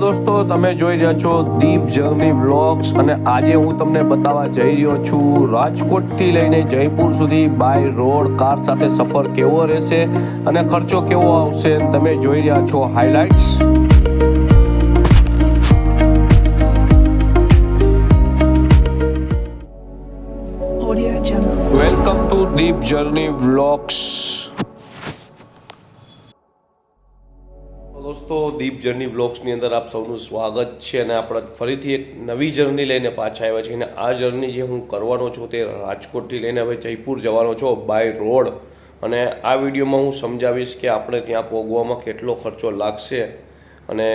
દોસ્તો તમે જોઈ રહ્યા છો દીપ જર્ની વ્લોગ્સ અને આજે હું તમને બતાવવા જઈ રહ્યો છું રાજકોટથી લઈને જયપુર સુધી બાય રોડ કાર સાથે સફર કેવો રહેશે અને ખર્ચો કેવો આવશે તમે જોઈ રહ્યા છો highlights welcome to Deep journey vlogs દોસ્તો દીપ જર્ની વ્લોગ્સની અંદર આપ સૌનું સ્વાગત છે અને આપણે ફરીથી એક નવી જર્ની લઈને પાછા આવ્યા છીએ. અને આ જર્ની જે હું કરવાનો છું તે રાજકોટથી લઈને હવે જયપુર જવાનો છું બાય રોડ અને આ વિડીયોમાં હું સમજાવીશ કે આપણે ત્યાં પહોંચવામાં કેટલો ખર્ચો લાગશે અને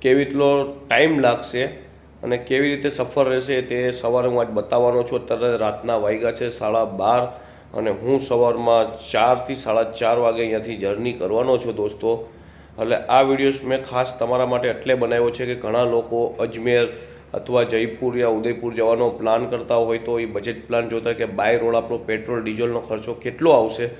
કેવી રીતનો ટાઈમ લાગશે અને કેવી રીતે સફર રહેશે તે સવારે હું આજ બતાવવાનો છું. અત્યારે રાતના વાગ્યા છે સાડા બાર અને હું સવારમાં ચારથી સાડા ચાર વાગે અહીંયાથી જર્ની કરવાનો છું દોસ્તો. એટલે આ વિડીયોઝ મેં ખાસ તમારા માટે એટલે બનાવ્યો છે કે ઘણા લોકો અજમેર અથવા જયપુર યા ઉદયપુર જવાનો પ્લાન કરતા હોય તો એ બજેટ પ્લાન જોતા કે બાય રોડ આપણો પેટ્રોલ ડીઝલનો ખર્ચો કેટલો આવશે.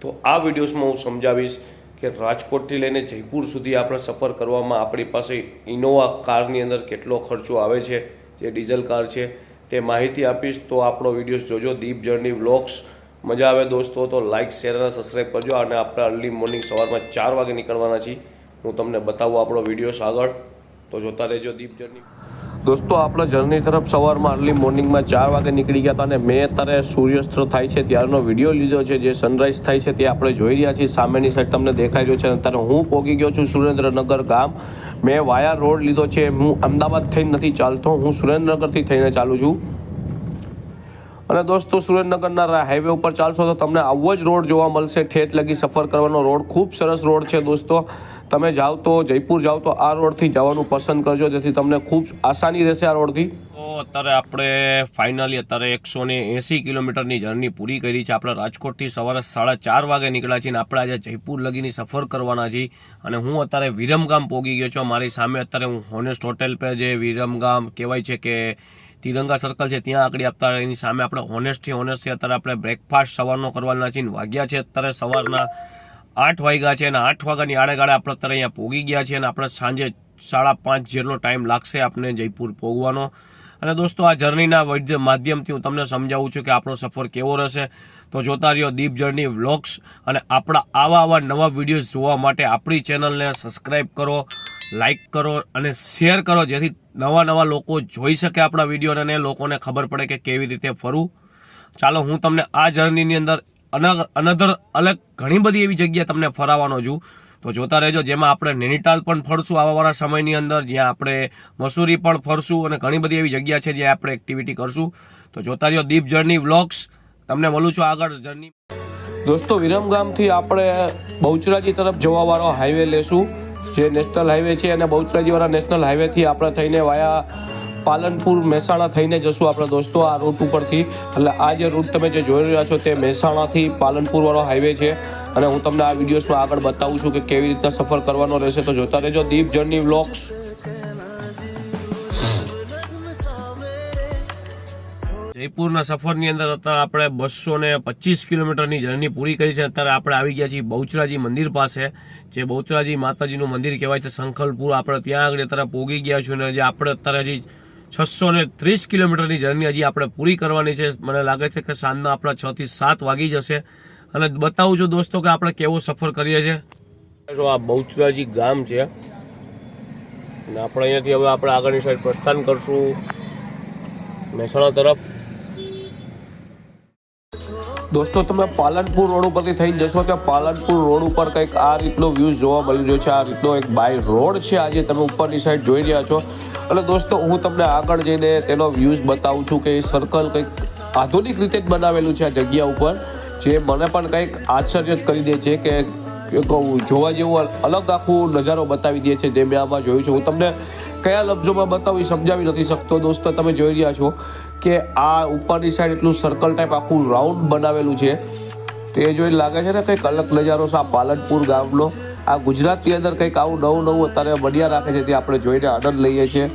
તો આ વિડીયોઝમાં હું સમજાવીશ કે રાજકોટથી લઈને જયપુર સુધી આપણે સફર કરવામાં આપણી પાસે ઇનોવા કારની અંદર કેટલો ખર્ચો આવે છે, જે ડીઝલ કાર છે તે માહિતી આપીશ. તો આપણો વીડિયો જોજો. દીપ જર્ની વ્લોગ્સ મજા આવે દોસ્તો, તો લાઇક શેર અને સબસ્ક્રાઈબ કરજો. અને આપણે અર્લી મોર્નિંગ સવારમાં ચાર વાગે નીકળવાના છીએ. હું તમને બતાવું આપણો વીડિયો આગળ. તો જોતા રહેજો દીપ જર્ની દોસ્તો, આપણે જર્ની તરફ સવારમાં અર્લી મોર્નિંગમાં ચાર વાગે નીકળી ગયા હતા અને મેં અત્યારે સૂર્યાસ્ત થાય છે ત્યારનો વીડિયો લીધો છે. જે સનરાઈઝ થાય છે તે આપણે જોઈ રહ્યા છીએ. સામેની સાઈડ તમને દેખાઈ રહ્યો છે. અત્યારે હું પહોંચી ગયો છું સુરેન્દ્રનગર ગામ. મેં વાયા રોડ લીધો છે. હું અમદાવાદ થઈને નથી ચાલતો. હું સુરેન્દ્રનગરથી થઈને ચાલું છું. અને દોસ્તો, સુરેન્દ્રનગરના હાઈવે ઉપર ચાલશો તો તમને આવો જ રોડ જોવા મળશે. ઠેઠ લગી સફર કરવાનો રોડ ખૂબ સરસ રોડ છે દોસ્તો. તમે જાઓ તો, જયપુર જાઓ તો આ રોડથી જવાનું પસંદ કરજો, જેથી તમને ખૂબ આસાની રહેશે આ રોડથી. તો અત્યારે આપણે ફાઇનલી અત્યારે એકસો ને એંસી કિલોમીટરની જર્ની પૂરી કરી છે. આપણે રાજકોટથી સવારે સાડા ચાર વાગે નીકળ્યા છીએ અને આપણે આજે જયપુર લગીની સફર કરવાના છીએ. અને હું અત્યારે વિરમગામ પહોંચી ગયો છું. મારી સામે અત્યારે હું હોનેસ્ટ હોટેલ પર જે વિરમગામ કહેવાય છે કે તિરંગા સર્કલ છે, ત્યાં આગળ આપતા એની સામે આપણે હોનેસ્ટથી હોનેસ્ટથી અત્યારે આપણે બ્રેકફાસ્ટ સવારનો કરવાના છીએ વાગ્યા છે, અત્યારે સવારના આઠ વાગ્યા છે અને આઠ વાગ્યાની આડે ગાળે આપણે અત્યારે અહીંયા પહોંચી ગયા છીએ અને આપણે સાંજે સાડા પાંચ જેટલો ટાઈમ લાગશે આપણે જયપુર પહોંચવાનો અને દોસ્તો, આ જર્નીના માધ્યમથી હું તમને સમજાવું છું કે આપણો સફર કેવો રહેશે. તો જોતા રહ્યો દીપ જર્ની વ્લોગ્સ અને આપણા આવા આવા નવા વિડીયોઝ જોવા માટે આપણી ચેનલને સબસ્ક્રાઈબ કરો. લાઈક કરો અને શેર કરો, જેથી નવા નવા લોકો જોઈ શકે આપણા વીડિયો અને લોકોને ખબર પડે કે કેવી રીતે ફરવું. ચાલો, હું તમને આ જર્નીની અંદર અનધર અલગ ઘણી બધી એવી જગ્યા તમને ફરાવવાનો છું. તો જોતા રહેજો, જેમાં આપણે નૈનીતાલ પણ ફરશું આવાવાળા સમયની અંદર, જ્યાં આપણે મસૂરી પણ ફરશું અને ઘણી બધી એવી જગ્યા છે જ્યાં આપણે એક્ટિવિટી કરશું. તો જોતા રહ્યો દીપ જર્ની વ્લોગ્સ તમને મળું છું આગળ જર્ની દોસ્તો, વિરમગામથી આપણે બહુચરાજી તરફ જવાવાળો હાઈવે લેશું. જે નેશનલ હાઈવે છે અને બહુચરાજીવાળા નેશનલ હાઈવેથી આપણે થઈને વાયા પાલનપુર મહેસાણા થઈને જશું આપણે દોસ્તો આ રૂટ ઉપરથી. એટલે આ જે રૂટ તમે જે જોઈ રહ્યા છો તે મહેસાણાથી પાલનપુરવાળો હાઈવે છે. અને હું તમને આ વિડીયોઝમાં આગળ બતાવું છું કે કેવી રીતના સફર કરવાનો રહેશે. તો જોતા રહેજો દીપ જર્ની વ્લોગ્સ જયપુરના સફરની અંદર અત્યારે આપણે બસો ને પચીસ કિલોમીટરની જર્ની પૂરી કરી છે. અત્યારે આપણે આવી ગયા છીએ બહુચરાજી મંદિર પાસે, જે બહુચરાજી માતાજીનું મંદિર કહેવાય છે. સંખલપુર આપણે ત્યાં આગળ અત્યારે પોગી ગયા છું અને જે આપણે અત્યારે હજી છસો ને ત્રીસ કિલોમીટરની જર્ની હજી આપણે પૂરી કરવાની છે. મને લાગે છે કે સાંજના આપણા છ થી સાત વાગી જશે. અને બતાવું છું દોસ્તો કે આપણે કેવો સફર કરીએ છીએ. આ બહુચરાજી ગામ છે. અને આપણે અહીંયાથી હવે આપણે આગળની સાઈડ પ્રસ્થાન કરશું. મહેસાણા તરફ. દોસ્તો, તમે પાલનપુર રોડ ઉપરથી થઈને જશો ત્યાં પાલનપુર રોડ ઉપર કંઈક આ રીતનો વ્યૂઝ જોવા મળી રહ્યો છે. આ રીતનો એક બાય રોડ છે આજે તમે ઉપરની સાઈડ જોઈ રહ્યા છો. અને દોસ્તો, હું તમને આગળ જઈને તેનો વ્યૂઝ બતાવું છું કે એ સર્કલ કંઈક આધુનિક રીતે જ બનાવેલું છે આ જગ્યા ઉપર, જે મને પણ કંઈક આશ્ચર્ય કરી દે છે કે જોવા જેવું અલગ આખું નજારો બતાવી દે છે, જે મેં આમાં જોયું છે. હું તમને કયા લફ્ઝોમાં બતાવી સમજાવી નથી શકતો દોસ્તો, તમે જોઈ રહ્યા છો. કે આ ઉપરની સાઈડ એટલું સર્કલ ટાઈપ આખું રાઉન્ડ બનાવેલું છે. તો એ જોઈને લાગે છે ને કંઈક અલગ નજારો છે આ પાલનપુર ગામનો. આ ગુજરાતની અંદર કંઈક આવું નવું નવું અત્યારે બન્યા રાખે છે તે આપણે જોઈને આનંદ લઈએ છીએ.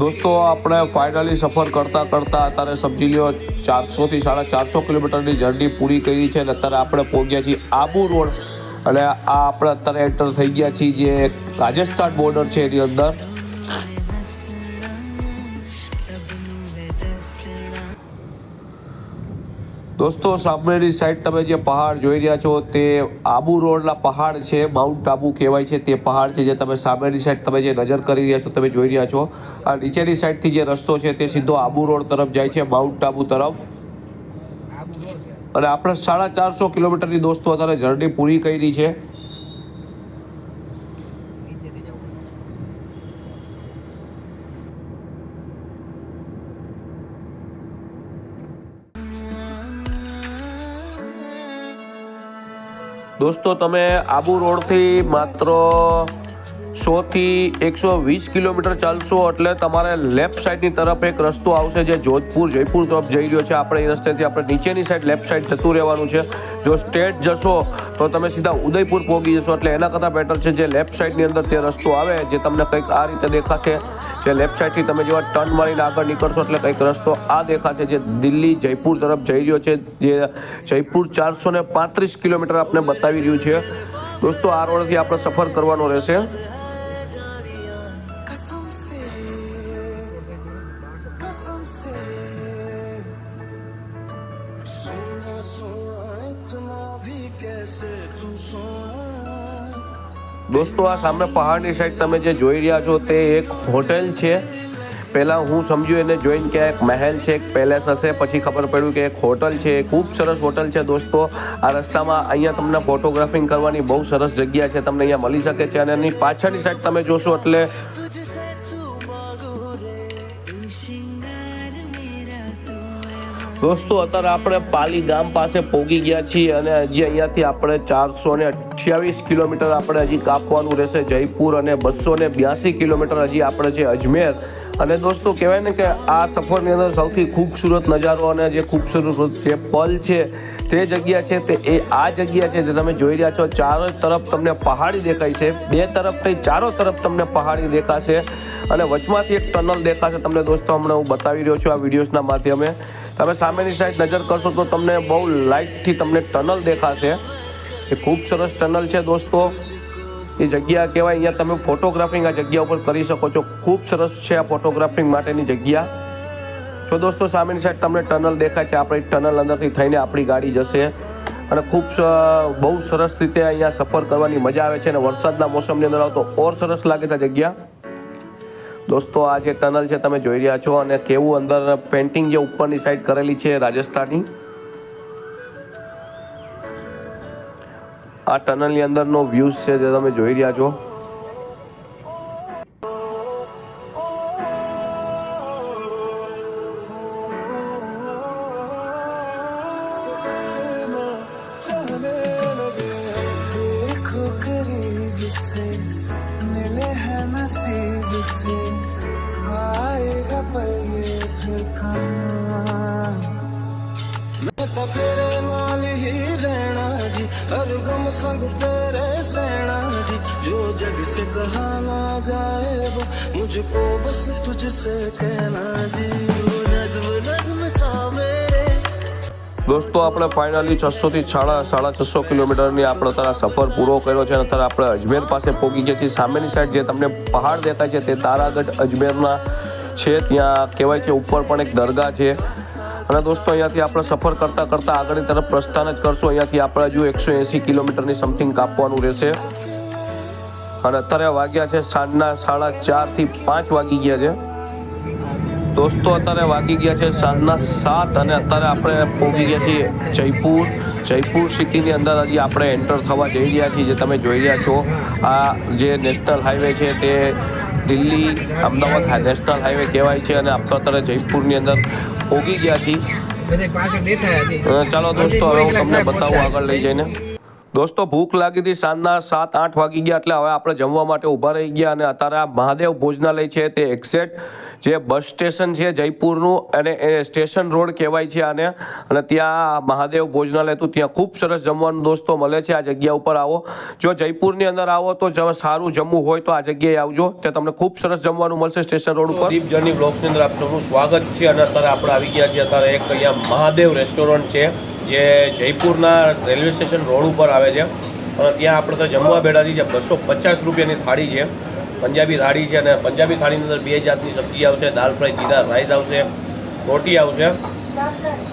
દોસ્તો, આપણે ફાઇનલી સફર કરતાં કરતાં અત્યારે સમજી લ્યો ચારસોથી સાડા ચારસો કિલોમીટરની જર્ની પૂરી કરી છે અને અત્યારે આપણે પહોંચ્યા છીએ આબુ રોડ. અને આ આપણે અત્યારે એન્ટર થઈ ગયા છીએ જે રાજસ્થાન બોર્ડર છે એની અંદર. દોસ્તો, સામેની સાઈડ તમે જે પહાડ જોઈ રહ્યા છો તે આબુ રોડના પહાડ છે માઉન્ટ આબુ કહેવાય છે તે પહાડ છે જે તમે સામેની સાઈડ તમે જે નજર કરી રહ્યા છો તમે જોઈ રહ્યા છો. આ નીચેની સાઈડથી જે રસ્તો છે તે સીધો આબુ રોડ તરફ જાય છે માઉન્ટ આબુ તરફ. અને આપણે સાડા ચારસો કિલોમીટરની દોસ્તો અત્યારે જર્ની પૂરી કરી છે. દોસ્તો, તમે આબુ રોડથી માત્ર સોથી એકસો વીસ કિલોમીટર ચાલશો એટલે તમારે લેફ્ટ સાઈડની તરફ એક રસ્તો આવશે જે જોધપુર, જયપુર તરફ જઈ રહ્યો છે. આપણે એ રસ્તેથી આપણે નીચેની સાઈડ લેફ્ટ સાઈડ જતું રહેવાનું છે. જો સ્ટેટ જશો, તો તમે સીધા ઉદયપુર પહોંચી જશો. એટલે એના કરતાં બેટર છે જે લેફ્ટ સાઈડની અંદર જે રસ્તો આવે, જે તમને કંઈક આ રીતે દેખાશે, જે લેફ્ટ સાઈડથી તમે જેવા ટર્ન મારીને આગળ નીકળશો એટલે કંઈક રસ્તો આ દેખાશે જે દિલ્હી, જયપુર તરફ જઈ રહ્યો છે. જે જયપુર ચારસો પાંત્રીસ કિલોમીટર આપણે બતાવી રહ્યું છે. દોસ્તો, આ રોડથી આપણે સફર કરવાનો રહેશે. से सोना सोना इतना भी कैसे तू सोना દોસ્તો આ સામે પહાડની સાઈડ તમે જે જોઈ રહ્યા છો તે એક હોટેલ છે પહેલાં હું સમજ્યું એને જોઈને કે આ એક મહેલ છે એક પેલેસ હશે પછી ખબર પડ્યું કે એક હોટલ છે ખૂબ સરસ હોટલ છે દોસ્તો આ રસ્તામાં અહીંયા તમને ફોટોગ્રાફિંગ કરવાની બહુ સરસ જગ્યા છે તમને અહીંયા મળી શકે છે અને એની પાછળની સાઈડ તમે જોશો એટલે દોસ્તો, અત્યારે આપણે પાલી ગામ પાસે પહોંચી ગયા છીએ અને હજી અહીંયાથી આપણે ચારસો ને અઠ્યાવીસ કિલોમીટર આપણે હજી કાપવાનું રહેશે જયપુર અને બસો ને બ્યાસી કિલોમીટર હજી આપણે છે અજમેર. અને દોસ્તો, કહેવાય ને કે આ સફરની અંદર સૌથી ખૂબસૂરત નજારો અને જે ખૂબસૂરત જે પલ છે તે જગ્યા છે તે એ આ જગ્યા છે જે તમે જોઈ રહ્યા છો. ચારો તરફ તમને પહાડી દેખાય છે. બે તરફ નહીં ચારો તરફ તમને પહાડી દેખાશે અને વચમાંથી એક ટનલ દેખાશે. તમને દોસ્તો, હમણાં હું બતાવી રહ્યો છું આ વિડીયોઝના માધ્યમે. તમે સામેની સાઈડ નજર કરશો તો તમને બહુ લાઇટથી તમને ટનલ દેખાશે. એ ખૂબ સરસ ટનલ છે દોસ્તો. એ જગ્યા કહેવાય, અહીંયા તમે ફોટોગ્રાફિંગ આ જગ્યા ઉપર કરી શકો છો. ખૂબ સરસ છે આ ફોટોગ્રાફિંગ માટેની જગ્યા. જો દોસ્તો સામેની સાઈડ તમને ટનલ દેખાય છે, આપણે ટનલ અંદરથી થઈને આપણી ગાડી જશે. અને ખૂબ બહુ સરસ રીતે અહીંયા સફર કરવાની મજા આવે છે અને વરસાદના મોસમની અંદર આવતો ઓર સરસ લાગે છે આ જગ્યા. દોસ્તો, આ જે ટનલ છે, તમે જોઈ રહ્યા છો અને કેવું અંદર પેન્ટિંગ જે ઉપરની સાઈડ કરેલી છે રાજસ્થાની. આ ટનલની અંદરનો વ્યૂઝ છે જે તમે જોઈ રહ્યા છો. Say नसीब से आएगा पल ये फिर कहाँ मैं तो तेरे नाल ही रहना जी हर गम संग तेरे सहना जी जो जग से कहा ना जाए वो मुझको बस तुझसे कहना जी દોસ્તો, આપણે ફાઇનલી છસો થી સાડા સાડા છસો કિલોમીટરની આપણે અત્યારે સફર પૂરો કર્યો છે અને અત્યારે આપણે અજમેર પાસે પહોંચી ગયા છીએ. સામેની સાઈડ જે તમને પહાડ દેખાય છે તે તારાગઢ અજમેરના છે. ત્યાં કહેવાય છે ઉપર પણ એક દરગાહ છે. અને દોસ્તો, અહીંયાથી આપણે સફર કરતાં કરતાં આગળની તરફ પ્રસ્થાન જ કરશું. અહીંયાથી આપણે હજુ એકસો એંસી કિલોમીટરની સમથિંગ કાપવાનું રહેશે. અને અત્યારે વાગ્યા છે સાંજના સાડા ચારથી પાંચ વાગી ગયા છે. દોસ્તો અત્યારે વાગી ગયા છે સાંજના સાત અને અત્યારે આપણે પહોંચી ગયા છીએ જયપુર. જયપુર સિટીની અંદર હજી આપણે એન્ટર થવા જઈ રહ્યા છીએ જે તમે જોઈ રહ્યા છો. આ જે નેશનલ હાઈવે છે તે દિલ્હી અમદાવાદ નેશનલ હાઈવે કહેવાય છે અને આપણે અત્યારે જયપુરની અંદર પહોંચી ગયા છીએ. ચાલો દોસ્તો હવે હું તમને બતાવું આગળ લઈ જઈને. દોસ્તો, ભૂખ લાગી હતી સાંજના સાત, આઠ વાગી ગયા એટલે હવે આપણે જમવા માટે ઊભા રહી ગયા અને અત્યારે આ મહાદેવ ભોજનાલય છે તે એક્ઝેક્ટ જે બસ સ્ટેશન છે જયપુરનું અને એ સ્ટેશન રોડ કહેવાય છે આને. અને ત્યાં મહાદેવ ભોજનાલય હતું, ત્યાં ખૂબ સરસ જમવાનું દોસ્તો મળે છે. આ જગ્યા ઉપર આવો. જો જયપુરની અંદર આવો તો સારું જમવું હોય તો આ જગ્યાએ આવજો, ત્યાં તમને ખૂબ સરસ જમવાનું મળશે સ્ટેશન રોડ ઉપર. દીપ જર્ની બ્લોક્સની અંદર આપ સૌનું સ્વાગત છે અને અત્યારે આપણે આવી ગયા છીએ. અત્યારે એક અહીંયા મહાદેવ રેસ્ટોરન્ટ છે. જે જયપુરના રેલવે સ્ટેશન રોડ ઉપર આવે છે. અને ત્યાં આપણે તો જમવા બેઠાથી છે, બસો પચાસ રૂપિયાની થાળી છે. પંજાબી થાળી છે અને પંજાબી થાળીની અંદર બે જાતની સબ્જી આવશે દાલ ફ્રાય, જીરા, રાઈસ આવશે, રોટી આવશે.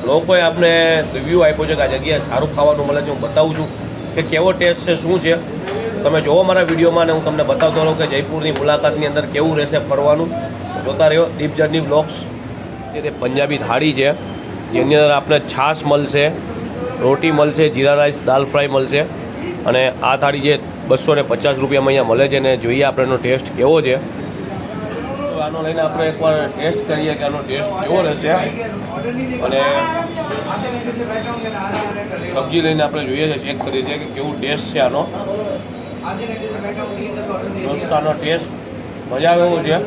લોકોએ આપણે રિવ્યૂ આપ્યો છે કે આ જગ્યાએ સારું ખાવાનું મળે છે. હું બતાવું છું કે કેવો ટેસ્ટ છે, શું છે. તમે જોવો મારા વિડીયોમાં અને હું તમને બતાવતો રહું કે જયપુરની મુલાકાતની અંદર કેવું રહેશે ફરવાનું. જોતા રહ્યો દીપ જર્ની બ્લોગ્સ તે પંજાબી થાળી છે. જેની અંદર આપને છાશ મળશે, રોટી મળશે, જીરા રાઈસ, દાલ ફ્રાય મળશે. અને આ થાળી જે બસો ને પચાસ રૂપિયામાં અહીંયા મળે છે ને જોઈએ આપણે એનો ટેસ્ટ કેવો છે. તો આનો લઈને આપણે એકવાર ટેસ્ટ કરીએ કે આનો ટેસ્ટ કેવો રહેશે. અને સબ્જી લઈને આપણે જોઈએ છે ચેક કરીએ છીએ કે કેવું ટેસ્ટ છે આનો. આનો ટેસ્ટ મજા આવે છે.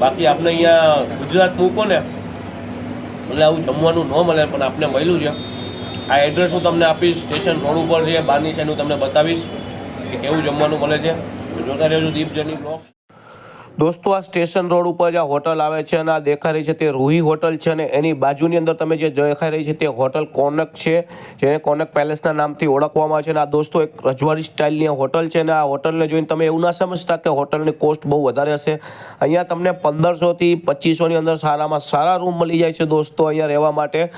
બાકી આપણે અહીંયા ગુજરાત મૂકો ને એટલે આવું જમવાનું ન મળે, પણ આપને મળ્યું છે. આ એડ્રેસ હું તમને આપીશ સ્ટેશન રોડ ઉપર છે બહારની સાઈડ હું તમને બતાવીશ કે કેવું જમવાનું મળે છે. જોતા રહેજો દીપ જર્ની બ્લોગ દોસ્તો, આ સ્ટેશન રોડ ઉપર જે હોટલ આવે છે અને આ દેખાઈ રહી છે તે રૂહી હોટલ છે અને એની બાજુની અંદર તમે જે દેખાઈ રહી છે તે હોટલ કોનક છે, જેને કોનક પેલેસના નામથી ઓળખવામાં આવે છે અને આ દોસ્તો એક રજવાડી સ્ટાઇલની હોટલ છે અને આ હોટલને જોઈને તમે એવું ના સમજતા કે હોટલની કોસ્ટ બહુ વધારે હશે. અહીંયા તમને પંદરસોથી પચીસોની અંદર સારામાં સારા રૂમ મળી જાય છે દોસ્તો અહીંયા રહેવા માટે.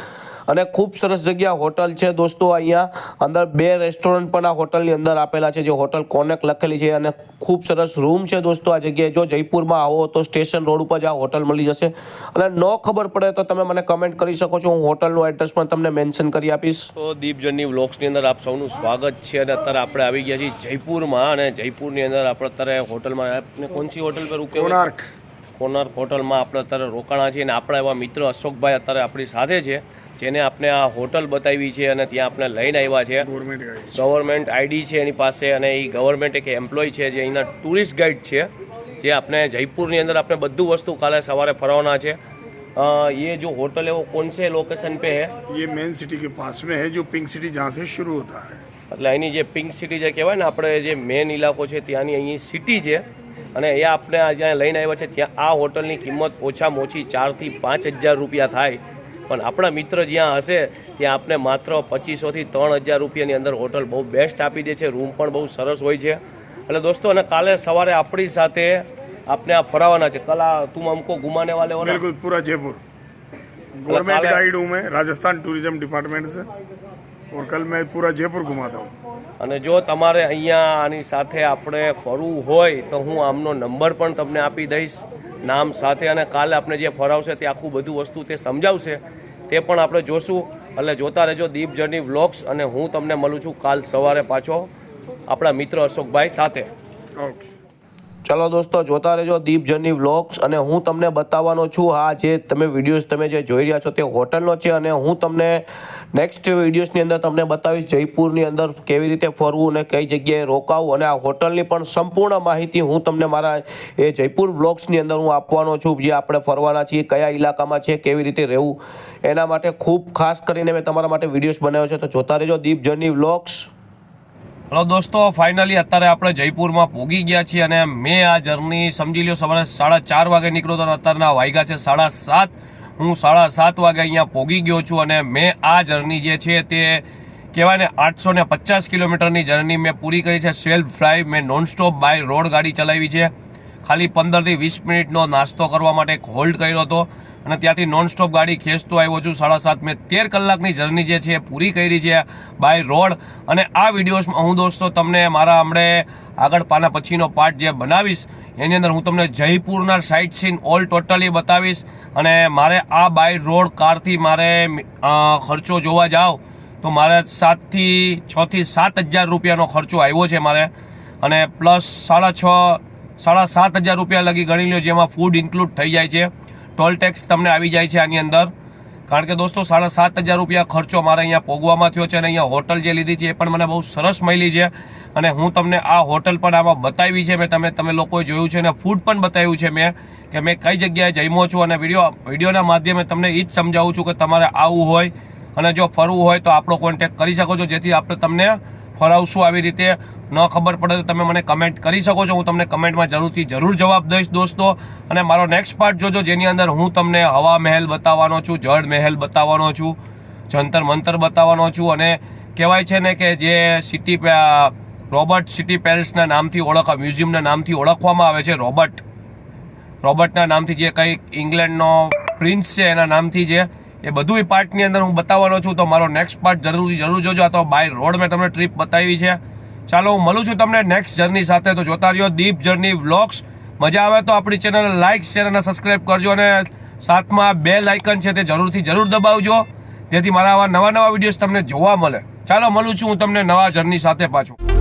અને ખૂબ સરસ જગ્યા હોટલ છે દોસ્તો અહીંયા. અંદર બે રેસ્ટોરન્ટ પણ આ હોટલની અંદર આપેલા છે જે હોટલ કોનેક લખેલી છે અને ખૂબ સરસ રૂમ છે દોસ્તો આ જગ્યાએ. જો જયપુરમાં આવો તો સ્ટેશન રોડ ઉપર જ આ હોટલ મળી જશે. અને ન ખબર પડે તો તમે મને કમેન્ટ કરી શકો છો હું હોટલનું એડ્રેસ પણ તમને મેન્શન કરી આપીશ. તો દીપ જર્ની વ્લોગ્સની અંદર આપ સૌનું સ્વાગત છે અને અત્યારે આપણે આવી ગયા છીએ જયપુરમાં અને જયપુરની અંદર આપણે અત્યારે હોટલમાં આપણે કોણસી હોટલ પર રૂકે કોણાર્ક કોનાર્ક હોટલમાં આપણે અત્યારે રોકાણા છીએ અને આપણા એવા મિત્ર અશોકભાઈ અત્યારે આપણી સાથે છે. જેને આપણે આ હોટલ બતાવી છે અને ત્યાં આપણે લઈને આવ્યા છે ગવર્મેન્ટ ગાઈડ ગવર્મેન્ટ આઈડી છે એની પાસે અને એ ગવર્મેન્ટ એક એમ્પ્લોય છે જે અહીંના ટુરિસ્ટ ગાઈડ છે જે આપણે જયપુરની અંદર આપણે બધું વસ્તુ કાલે સવારે ફરવાના છે અ, ये जो होटल है वो कौन से लोकेशन पे है ये मेन सिटी के पास में है जो पिंक सिटी जहाँ से शुरू होता है એટલે અહીંની જે પિંક સિટી જે કહેવાય ને આપણે જે મેન ઇલાકો છે ત્યાંની અહીં સિટી છે અને એ આપણે આ જ્યાં લઈને આવ્યા છે ત્યાં આ હોટલની કિંમત ઓછામાં ઓછી ચારથી પાંચ હજાર રૂપિયા થાય પણ આપણા મિત્ર જ્યાં હશે ત્યાં આપણે માત્ર પચીસોથી ત્રણ હજાર રૂપિયાની અંદર હોટલ બહુ બેસ્ટ આપી દે છે રૂમ પણ બહુ સરસ હોય છે એટલે દોસ્તો અને કાલે સવારે આપણી સાથે આપણે આ ફરાવાના છે કલા તું અમકો ઘુમાને વાલે હો ના? बिल्कुल पूरा जयपुर गवर्नमेंट काले- गाइड हूँ मैं राजस्थान टूरिज्म डिपार्टमेंट से और कल मैं पूरा जयपुर घुमाता हूँ અને જો તમારે અહીંયા આની સાથે આપણે ફરવું હોય તો હું આમનો નંબર પણ તમને આપી દઈશ નામ સાથે અને કાલે આપણે જે ફરાવશે તે આખું બધું વસ્તુ તે સમજાવશે, તે પણ આપણે જોશું. એટલે જોતા રહેજો દીપ જર્ની વ્લોગ્સ અને હું તમને મળું છું કાલ સવારે પાછો. આપણા મિત્ર અશોકભાઈ સાથે. ओके ચલો દોસ્તો, જોતા રહેજો દીપ જર્ની વ્લોગ્સ અને હું તમને બતાવવાનો છું આ જે તમે વિડીયોઝ તમે જે જોઈ રહ્યા છો તે હોટલનો છે અને હું તમને નેક્સ્ટ વિડીયોઝની અંદર તમને બતાવીશ જયપુરની અંદર કેવી રીતે ફરવું અને કઈ જગ્યાએ રોકાવું અને આ હોટલની પણ સંપૂર્ણ માહિતી હું તમને મારા એ જયપુર વ્લોગ્સની અંદર હું આપવાનો છું જે આપણે ફરવાના છીએ, કયા ઇલાકામાં છે, કેવી રીતે રહેવું, એના માટે ખૂબ ખાસ કરીને મેં તમારા માટે વિડીયોઝ બનાવ્યો છે. તો જોતા રહેજો દીપ જર્ની વ્લોગ્સ હલો દોસ્તો ફાઇનલી અત્યારે આપણે જયપુરમાં પહોંચી ગયા છીએ અને મેં આ જર્ની સમજી લ્યો, સવારે સાડા ચાર વાગે નીકળ્યો હતો અને અત્યારના વાગ્યા છે સાડા સાત. હું સાડા સાત વાગે અહીંયા પહોંચી ગયો છું અને મેં આ જર્ની જે છે તે કહેવાય ને આઠસો ને પચાસ કિલોમીટરની જર્ની મેં પૂરી કરી છે. સેલ્ફ ડ્રાઈવ મેં નોનસ્ટોપ બાય રોડ ગાડી ચલાવી છે. ખાલી પંદરથી વીસ મિનિટનો નાસ્તો કરવા માટે એક હોલ્ડ કર્યો હતો. અને ત્યાંથી નોનસ્ટોપ ગાડી ખેંચતો આવ્યો છું. સાડા સાત મેં તેર કલાકની જર્ની જે છે એ પૂરી કરી છે બાય રોડ અને આ વિડીયોઝમાં હું દોસ્તો તમને મારા હમણે આગળ પાના પછીનો પાર્ટ જે બનાવીશ, એની અંદર હું તમને જયપુરના સાઇટ સીન ઓલ ટોટલી બતાવીશ. અને મારે આ બાય રોડ કારથી મારે ખર્ચો જોવા જાઓ તો મારે સાતથી, છથી સાત હજાર રૂપિયાનો ખર્ચો આવ્યો છે મારે. અને પ્લસ સાડા છ, સાડા સાત હજાર રૂપિયા લગી ગણી લો જેમાં ફૂડ ઇન્ક્લુડ થઈ જાય છે. ટોલ ટેક્સ તમને આવી જાય છે આની અંદર. કારણ કે દોસ્તો, સાડા સાત હજાર રૂપિયા ખર્ચો મારે અહીંયા પોગવામાં થયો છે અને અહીંયા હોટલ જે લીધી છે એ પણ મને બહુ સરસ મળી છે. અને હું તમને આ હોટલ પણ આમાં બતાવી છે. મેં તમે તમે લોકોએ જોયું છે અને ફૂડ પણ બતાવ્યું છે મેં કે મેં કઈ જગ્યાએ જમ્યો છું અને વીડિયો, વિડીયોના માધ્યમે તમને એ જ સમજાવું છું કે તમારે આવવું હોય અને જો ફરવું હોય તો આપણો કોન્ટેક્ટ કરી શકો છો, જેથી આપણે તમને ફરાવશું આવી રીતે, ન ખબર પડે તો તમે મને કમેન્ટ કરી શકો છો. હું તમને કમેન્ટમાં જરૂરથી જરૂર જવાબ દઈશ દોસ્તો. અને મારો નેક્સ્ટ પાર્ટ જોજો, જેની અંદર હું તમને હવા મહેલ બતાવવાનો છું, જળ મહેલ બતાવવાનો છું, જંતર મંતર બતાવવાનો છું. અને કહેવાય છે ને કે જે સિટી રોબર્ટ સિટી પેલેસના નામથી ઓળખ, મ્યુઝિયમના નામથી ઓળખવામાં આવે છે, રોબર્ટ. રોબર્ટના નામથી જે કંઈક ઇંગ્લેન્ડનો પ્રિન્સ છે, એના નામથી છે એ બધું પાર્ટની અંદર હું બતાવવાનો છું, તો મારો નેક્સ્ટ પાર્ટ જરૂરથી જરૂર જોજો. આ તો બાય રોડ મેં તમને ટ્રીપ બતાવી છે. ચાલો, હું મળું છું તમને નેક્સ્ટ જર્ની સાથે. તો જોતા રહ્યો દીપ જર્ની વ્લોગ્સ મજા આવે તો આપણી ચેનલ લાઇક શેર અને સબસ્ક્રાઈબ કરજો અને સાથમાં બે લાઇકન છે તે જરૂરથી જરૂર દબાવજો. જેથી મારા આવા નવા નવા વિડીયોઝ તમને જોવા મળે. ચાલો, મળું છું હું તમને નવા જર્ની સાથે પાછું.